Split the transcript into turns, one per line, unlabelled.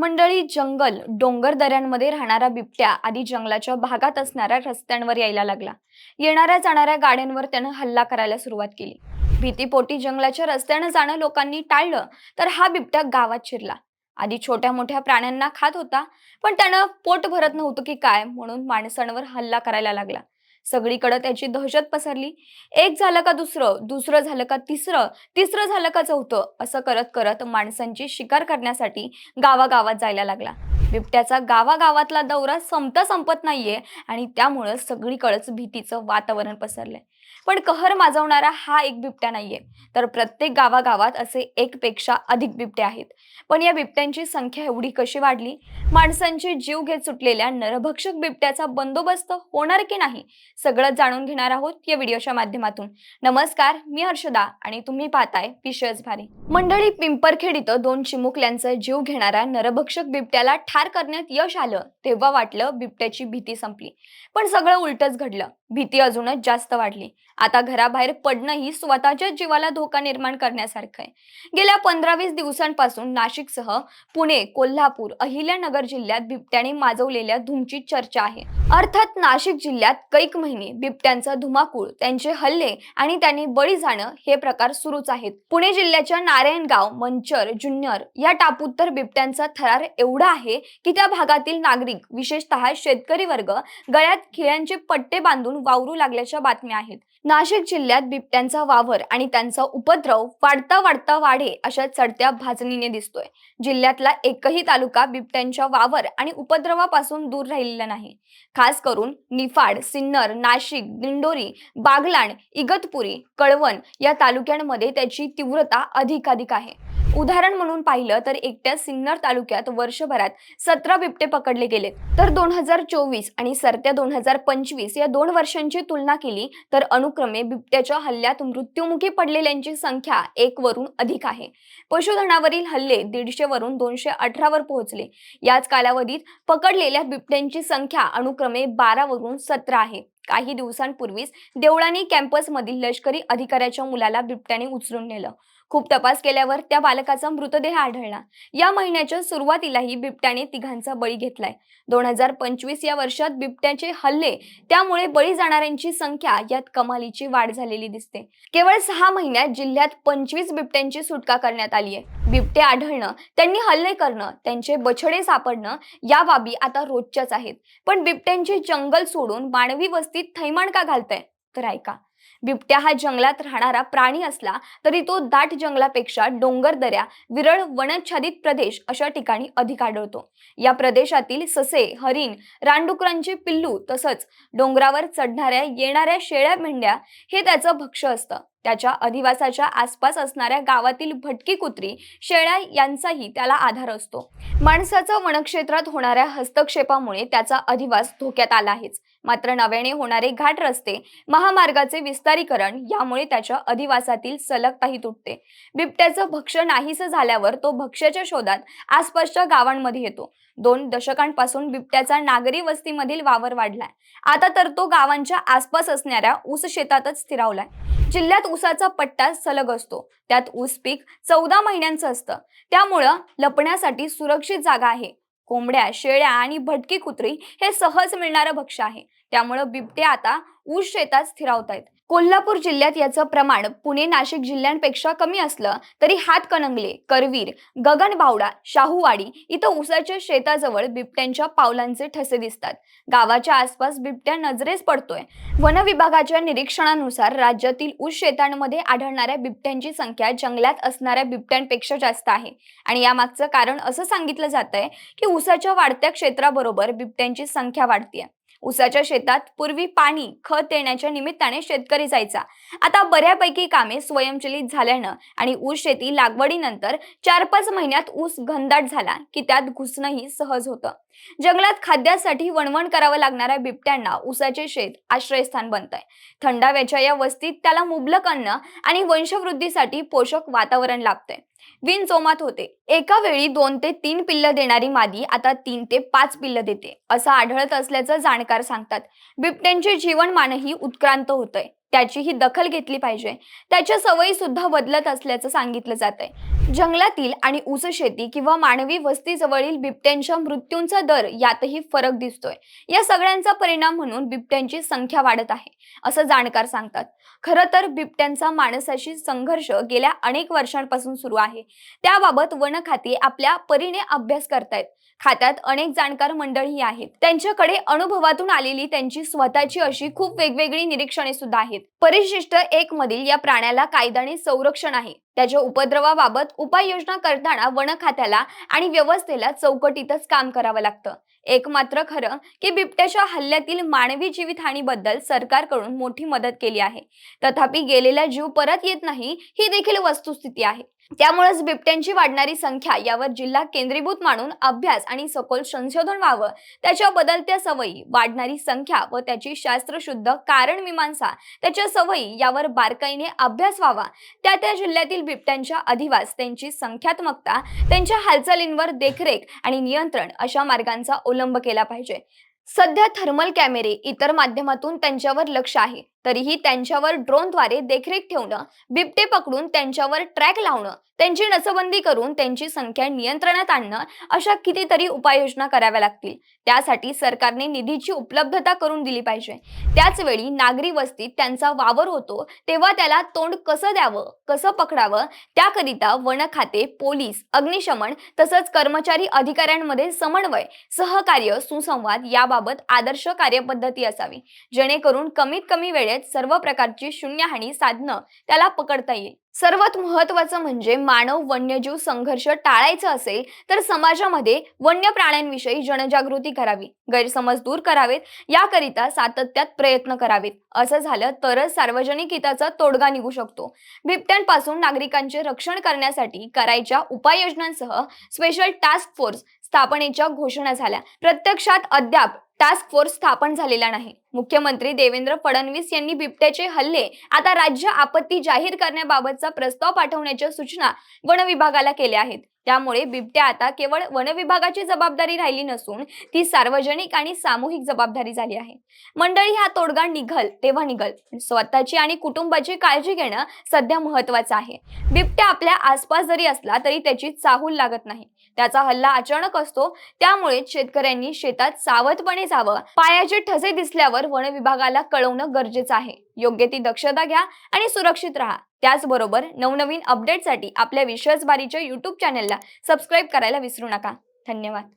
मंडळी जंगल डोंगर दऱ्यांमध्ये राहणारा बिबट्या आधी जंगलाच्या भागात असणाऱ्या रस्त्यांवर यायला लागला. येणाऱ्या जाणाऱ्या गाड्यांवर त्यानं हल्ला करायला सुरुवात केली. भीतीपोटी जंगलाच्या रस्त्यानं जाणं लोकांनी टाळलं तर हा बिबट्या गावात शिरला. आधी छोट्या मोठ्या प्राण्यांना खात होता पण त्यानं पोट भरत नव्हतं की काय म्हणून माणसांवर हल्ला करायला लागला. सगळीकडे त्याची दहशत पसरली. एक झालं का दुसरं दुसरं झालं का तिसरं तिसरं झालं का चौथं असं करत करत माणसांची शिकार करण्यासाठी गावागावात जायला लागला. बिबट्याचा गावागावातला दौरा संपता संपत नाहीये आणि त्यामुळं सगळीकडंच भीतीचं वातावरण पसरलंय. पण कहर माजवणारा हा एक बिबट्या नाहीये. तर प्रत्येक गावागावात असे एक पेक्षा अधिक बिबटे आहेत. पण या बिबट्यांची संख्या एवढी कशी वाढली? माणसांचे जीव घेत सुटलेल्या नरभक्षक बिबट्याचा बंदोबस्त होणार की नाही? सगळं जाणून घेणार आहोत या व्हिडिओच्या माध्यमातून. नमस्कार मी हर्षदा आणि तुम्ही पाहताय विषयच भारी. मंडळी पिंपरखेड इथं दोन चिमुकल्यांचा जीव घेणाऱ्या नरभक्षक बिबट्याला ठार करण्यात यश आलं तेव्हा वाटलं बिबट्याची भीती संपली. पण सगळं उलटच घडलं. भीती अजूनच जास्त वाढली. आता घराबाहेर पडणंही स्वतःच्या जीवाला धोका निर्माण करण्यासारखं आहे. गेल्या पंधरा वीस दिवसांपासून नाशिकसह पुणे कोल्हापूर अहिल्यानगर जिल्ह्यात बिबट्याने माजवलेल्या धुमची चर्चा आहे. अर्थात नाशिक जिल्ह्यात कैक महिने बिबट्यांचा धुमाकूळ त्यांचे हल्ले आणि त्यांनी बळी जाणं हे प्रकार सुरूच आहेत. पुणे जिल्ह्याच्या नारायणगाव मंचर जुन्नर या टापूतर बिबट्यांचा थरार एवढा आहे की त्या भागातील नागरिक विशेषतः शेतकरी वर्ग गळ्यात खिळ्यांचे पट्टे बांधून वावरू लागल्याच्या बातम्या आहेत. नाशिक जिल्ह्यात बिबट्यांचा वावर आणि त्यांचा उपद्रव वाढता वाढता वाढे अशा चढत्या भाजणीने दिसतोय. जिल्ह्यातला एकही तालुका बिबट्यांच्या वावर आणि उपद्रवापासून दूर राहिलेला नाही. खास करून निफाड सिन्नर नाशिक दिंडोरी बागलाण इगतपुरी कळवण या तालुक्यांमध्ये त्याची तीव्रता अधिकाधिक आहे. उदाहरण म्हणून पाहिलं तर एकट्या सिन्नर तालुक्यात वर्षभरात सतरा बिबटे पकडले गेले. तर दोन हजार चोवीस आणि सरत्या दोन हजार पंचवीस या दोन वर्षांची तुलना केली तर अनुक्रमे बिबट्याच्या हल्ल्यात मृत्युमुखी पडलेल्यांची संख्या एक वरून अधिक आहे. पशुधनावरील हल्ले दीडशे वरून दोनशे अठरावर पोहोचले. याच कालावधीत पकडलेल्या बिबट्यांची संख्या अनुक्रमे बारा वरून सतरा आहे. काही दिवसांपूर्वीच देवळानी कॅम्पसमधील लष्करी अधिकाऱ्याच्या मुलाला बिबट्याने उचलून नेलं. खूप तपास केल्यावर त्या बालकाचा मृतदेह आढळला. या महिन्याच्या सुरुवातीलाही बिबट्याने तिघांचा बळी घेतलाय. दोन हजार पंचवीस या वर्षात बिबट्याचे हल्ले त्यामुळे बळी जाणाऱ्यांची संख्या यात कमालीची वाढ झालेली दिसते. केवळ सहा महिन्यात जिल्ह्यात पंचवीस बिबट्यांची सुटका करण्यात आली आहे. बिबटे आढळणं त्यांनी हल्ले करणं त्यांचे बछडे सापडणं या बाबी आता रोजच्याच आहेत. पण बिबट्यांचे जंगल सोडून मानवी वस्ती वस्तीत थैमान का घालतंय? तर ऐका बिबट्या हा जंगलात राहणारा प्राणी असला तरी तो दाट जंगलापेक्षा डोंगर दऱ्या विरळ वनच्छादित प्रदेश अशा ठिकाणी अधिक आढळतो. या प्रदेशातील ससे हरिण रानडुकरांचे पिल्लू तसंच डोंगरावर चढणाऱ्या येणाऱ्या शेळ्या मेंढ्या हे त्याचं भक्ष असतं. त्याच्या अधिवासाच्या आसपास असणाऱ्या गावातील भटकी कुत्री शेळ्या यांचाही त्याला आधार असतो. माणसाचा वनक्षेत्रात होणाऱ्या हस्तक्षेपामुळे त्याचा अधिवास धोक्यात आला आहेच. मात्र नव्याने होणारे घाट रस्ते महामार्गाचे विस्तारीकरण यामुळे त्याच्या अधिवासातील सलगताही तुटते. बिबट्याचं भक्ष नाहीसं झाल्यावर तो भक्ष्याच्या शोधात आसपासच्या गावांमध्ये येतो. दोन दशकांपासून बिबट्याचा नागरी वस्तीमधील वावर वाढलाय. आता तर तो गावांच्या आसपास असणाऱ्या ऊस शेतातच स्थिरावलाय. जिल्ह्यात ऊसाचा पट्टा सलग असतो. त्यात ऊस पीक चौदा महिन्यांचं असतं. त्यामुळं लपण्यासाठी सुरक्षित जागा आहे. कोंबड्या शेळ्या आणि भटकी कुत्री हे सहज मिळणारं भक्ष्य आहे. त्यामुळं बिबटे आता ऊस शेतात स्थिरावत आहेत कोल्हापूर जिल्ह्यात याचं प्रमाण पुणे नाशिक जिल्ह्यांपेक्षा कमी असलं तरी हातकणंगले करवीर गगनबावडा शाहूवाडी इथं उसाच्या शेताजवळ बिबट्यांच्या पावलांचे ठसे दिसतात. गावाच्या आसपास बिबट्या नजरेस पडतोय. वन विभागाच्या निरीक्षणानुसार राज्यातील ऊस शेतांमध्ये आढळणाऱ्या बिबट्यांची संख्या जंगलात असणाऱ्या बिबट्यांपेक्षा जास्त आहे. आणि यामागचं कारण असं सांगितलं जात आहे की उसाच्या वाढत्या क्षेत्राबरोबर बिबट्यांची संख्या वाढतीये. ऊसाच्या शेतात पूर्वी पाणी खत देण्याच्या निमित्ताने शेतकरी जायचा. आता बऱ्यापैकी कामे स्वयंचलित झाल्यानं आणि ऊस शेती लागवडीनंतर चार पाच महिन्यात ऊस घनदाट झाला की त्यात घुसणंही सहज होतं. जंगलात खाद्यासाठी वणवण करावं लागणाऱ्या बिबट्यांना ऊसाचे शेत आश्रयस्थान बनतंय. थंडाव्याच्या या वस्तीत त्याला मुबलक अन्न आणि वंशवृद्धीसाठी पोषक वातावरण लाभतंय. विण जोमात होते. एका वेळी दोन ते तीन पिल्ल देणारी मादी आता तीन ते पाच पिल्ल देते असं आढळत असल्याचं जाणकार सांगतात. बिबट्यांचे जीवनमानही उत्क्रांत होतंय. त्याचीही दखल घेतली पाहिजे. त्याच्या सवयी सुद्धा बदलत असल्याचं सांगितलं जात आहे जंगलातील आणि ऊस शेती किंवा मानवी वस्तीजवळील बिबट्यांच्या मृत्यूंचा दर यातही फरक दिसतोय. या सगळ्यांचा परिणाम म्हणून बिबट्यांची संख्या वाढत आहे असं जाणकार सांगतात. खरं तर बिबट्यांचा माणसाशी संघर्ष गेल्या अनेक वर्षांपासून सुरू आहे. त्याबाबत वन खाते आपल्या परीने अभ्यास करतायत. खात्यात अनेक जाणकार मंडळी आहेत. त्यांच्याकडे अनुभवातून आलेली त्यांची स्वतःची अशी खूप वेगवेगळी निरीक्षणे सुद्धा आहेत. परिशिष्ट एक मधील या प्राण्याला कायद्याने संरक्षण आहे. त्याच्या उपद्रवाबाबत उपाययोजना करताना वन खात्याला आणि व्यवस्थेला चौकटीतच काम करावं लागतं. एक मात्र खरं की बिबट्याच्या हल्ल्यातील मानवी जीवितहानीबद्दल सरकारकडून मोठी मदत केली आहे. तथापि गेलेला जीव परत येत नाही ही देखील वस्तुस्थिती आहे. त्यामुळेच बिबट्यांची वाढणारी संख्या यावर जिल्हा केंद्रीभूत मानून अभ्यास आणि सखोल संशोधन व्हावं त्याच्या बदलत्या सवयी वाढणारी संख्या व त्याची शास्त्रशुद्ध कारण मीमांसा त्याच्या सवयी यावर बारकाईने अभ्यास व्हावा. त्या त्या जिल्ह्यातील बिबट्यांच्या अधिवास त्यांची संख्यात्मकता त्यांच्या हालचालींवर देखरेख आणि नियंत्रण अशा मार्गांचा अवलंब केला पाहिजे. सध्या थर्मल कॅमेरे इतर माध्यमातून त्यांच्यावर लक्ष आहे. तरीही त्यांच्यावर ड्रोनद्वारे देखरेख ठेवणं बिबटे पकडून त्यांच्यावर ट्रॅक लावणं त्यांची नसबंदी करून त्यांची संख्या नियंत्रणात आणणं अशा कितीतरी उपाययोजना कराव्या लागतील. त्यासाठी सरकारने निधीची उपलब्धता करून दिली पाहिजे. त्याच वेळी नागरी वस्तीत त्यांचा वावर होतो तेव्हा त्याला तोंड कसं द्यावं कसं पकडावं त्याकरिता वन खाते पोलीस अग्निशमन तसंच कर्मचारी अधिकाऱ्यांमध्ये समन्वय सहकार्य सुसंवाद याबाबत आदर्श कार्यपद्धती असावी. जेणेकरून कमीत कमी वेळेत सर्व प्रकारची शून्यहानी साधणं त्याला पकडता येईल. सर्वात महत्वाचं म्हणजे मानव वन्यजीव संघर्ष टाळायचा असेल तर समाजामध्ये वन्य प्राण्यांविषयी जनजागृती करावी गैरसमज दूर करावेत याकरिता सातत्यात प्रयत्न करावेत. असं झालं तरच सार्वजनिक हिताचा तोडगा निघू शकतो. बिबट्यांपासून नागरिकांचे रक्षण करण्यासाठी करायच्या उपाययोजनांसह स्पेशल टास्क फोर्स स्थापनेच्या घोषणा झाल्या. प्रत्यक्षात अद्याप टास्क फोर्स स्थापन झालेला नाही. मुख्यमंत्री देवेंद्र फडणवीस यांनी बिबट्याचे हल्ले आता राज्य आपत्ती जाहीर करण्याबाबतचा प्रस्ताव पाठवण्याच्या सूचना वन विभागाला केल्या आहेत. त्यामुळे बिबट्या आता केवळ वन विभागाची जबाबदारी राहिली नसून ती सार्वजनिक आणि सामूहिक जबाबदारी झाली आहे. मंडळी हा तोडगा निघल तेव्हा निघल. म्हणजे स्वतःची आणि कुटुंबाची काळजी घेणं सध्या महत्वाचं आहे. बिबट्या आपल्या आसपास जरी असला तरी त्याची चाहूल लागत नाही. त्याचा हल्ला अचानक असतो. त्यामुळे शेतकऱ्यांनी शेतात सावधपणे जावं. पायाचे ठसे दिसल्यावर वन विभागाला कळवणं गरजेचं आहे. योग्य ती दक्षता घ्या आणि सुरक्षित राहा. त्याचबरोबर नवनवीन अपडेटसाठी आपल्या विश्वासबारीच्या युट्यूब चॅनेलला सबस्क्राईब करायला विसरू नका. धन्यवाद.